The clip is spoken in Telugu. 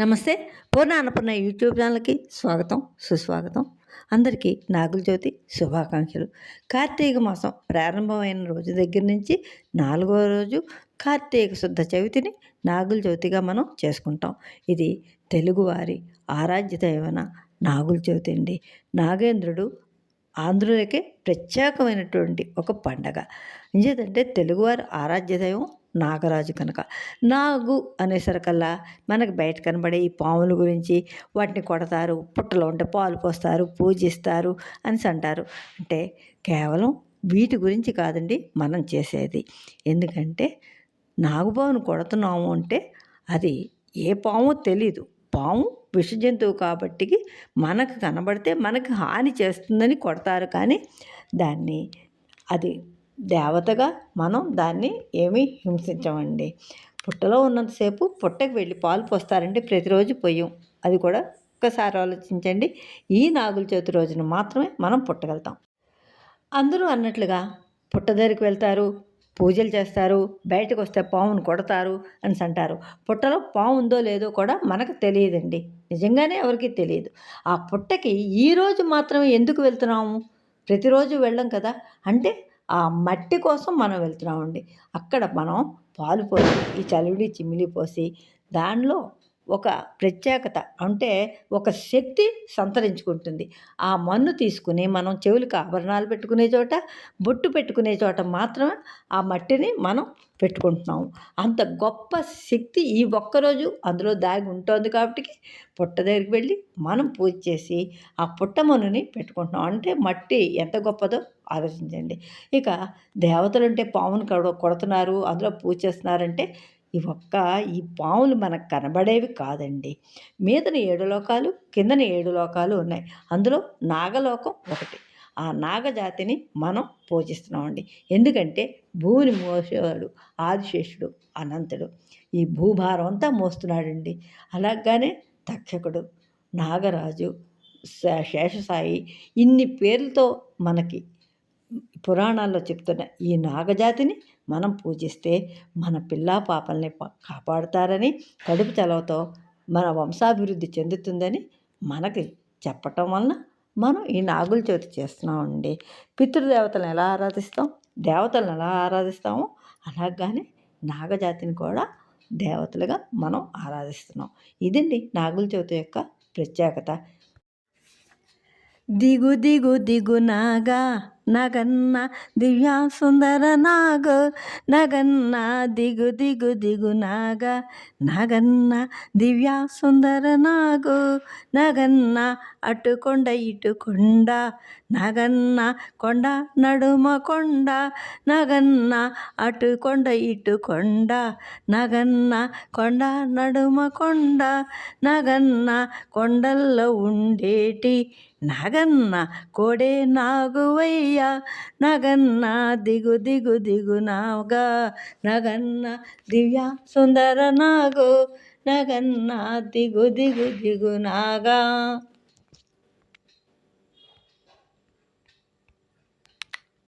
నమస్తే పూర్ణ అన్నపూర్ణ యూట్యూబ్ ఛానల్కి స్వాగతం సుస్వాగతం. అందరికీ నాగుల జ్యోతి శుభాకాంక్షలు. కార్తీక మాసం ప్రారంభమైన రోజు దగ్గర నుంచి నాలుగో రోజు కార్తీక శుద్ధ చవితిని నాగుల జ్యోతిగా మనం చేసుకుంటాం. ఇది తెలుగువారి ఆరాధ్య దైవన నాగుల జ్యోతి అండి. నాగేంద్రుడు ఆంధ్రులకే ప్రత్యేకమైనటువంటి ఒక పండగ. ఏంటంటే తెలుగువారి ఆరాధ్య దైవం నాగరాజు కనుక. నాగు అనేసరికల్లా మనకు బయట కనబడే ఈ పాముల గురించి వాటిని కొడతారు పుట్టలో ఉంటే పాలు పోస్తారు పూజిస్తారు అని అంటారు. అంటే కేవలం వీటి గురించి కాదండి మనం చేసేది. ఎందుకంటే నాగుబావును కొడుతున్నాము అంటే అది ఏ పాము తెలీదు. పాము విష జంతువు కాబట్టి మనకు కనబడితే మనకు హాని చేస్తుందని కొడతారు కానీ దాన్ని అది దేవతగా మనం దాన్ని ఏమీ హింసించమండి. పుట్టలో ఉన్నంతసేపు పుట్టకు వెళ్ళి పాలు పోస్తారంటే ప్రతిరోజు పొయ్యం. అది కూడా ఒక్కసారి ఆలోచించండి. ఈ నాగుల చవితి రోజున మాత్రమే మనం పుట్టగలుగుతాం. అందరూ అన్నట్లుగా పుట్ట దగ్గరికి వెళ్తారు పూజలు చేస్తారు బయటకు వస్తే పావును కొడతారు అని అంటారు. పుట్టలో పాము ఉందో లేదో కూడా మనకు తెలియదండి. నిజంగానే ఎవరికి తెలియదు. ఆ పుట్టకి ఈరోజు మాత్రమే ఎందుకు వెళ్తున్నాము? ప్రతిరోజు వెళ్ళం కదా. అంటే ఆ మట్టి కోసం మనం వెళ్తున్నామండి. అక్కడ మనం పాలు పోసి ఈ చలివిడి చిమ్మిలి పోసి దానిలో ఒక ప్రత్యేకత అంటే ఒక శక్తి సంతరించుకుంటుంది. ఆ మన్ను తీసుకుని మనం చెవులకు ఆభరణాలు పెట్టుకునే చోట బొట్టు పెట్టుకునే చోట మాత్రమే ఆ మట్టిని మనం పెట్టుకుంటున్నాం అంత గొప్ప శక్తి ఈ ఒక్కరోజు అందులో దాగి ఉంటుంది కాబట్టి పుట్ట దగ్గరికి వెళ్ళి మనం పూజ చేసి ఆ పుట్ట మన్నుని పెట్టుకుంటున్నాం. అంటే మట్టి ఎంత గొప్పదో ఆలోచించండి. ఇక దేవతలు అంటే పామును కొడుతున్నారు అందులో పూజ చేస్తున్నారంటే ఈ ఒక్క ఈ పాములు మనకు కనబడేవి కాదండి. మీదన ఏడు లోకాలు కిందన ఏడు లోకాలు ఉన్నాయి. అందులో నాగలోకం ఒకటి. ఆ నాగజాతిని మనం పూజిస్తున్నామండి. ఎందుకంటే భూమిని మోసేవాడు ఆదిశేషుడు అనంతుడు. ఈ భూభారం అంతా మోస్తున్నాడండి. అలాగానే తక్షకుడు నాగరాజు శేషసాయి ఇన్ని పేర్లతో మనకి పురాణాల్లో చెప్తున్న ఈ నాగజాతిని మనం పూజిస్తే మన పిల్లా పాపల్ని కాపాడుతారని కడుపు చలవతో మన వంశాభివృద్ధి చెందుతుందని మనకి చెప్పటం వలన మనం ఈ నాగుల చవితి చేస్తున్నామండి. పితృదేవతలను ఎలా ఆరాధిస్తాం? దేవతలను ఎలా ఆరాధిస్తామో అలాగానే నాగజాతిని కూడా దేవతలుగా మనం ఆరాధిస్తున్నాం. ఇదండి నాగుల చవితి యొక్క ప్రత్యేకత. దిగు దిగు దిగు నాగా నగన్న దివ్యా సుందర నాగ నగన్న దిగు దిగు దిగు నాగ నగన్న దివ్యా సుందర నాగు నగన్న అటు కొండ కొండ నగన్న కొండ నడుమ కొండ నగన్న అటు కొండ నగన్న కొండ నడుమ కొండ నగన్న కొండల్లో ఉండేటి నగన్న కోడే నాగువయ్య నగన్న దిగు దిగు దిగు నాగా నగన్న దివ్య సుందర నాగు నగన్న దిగు దిగు దిగు నాగా.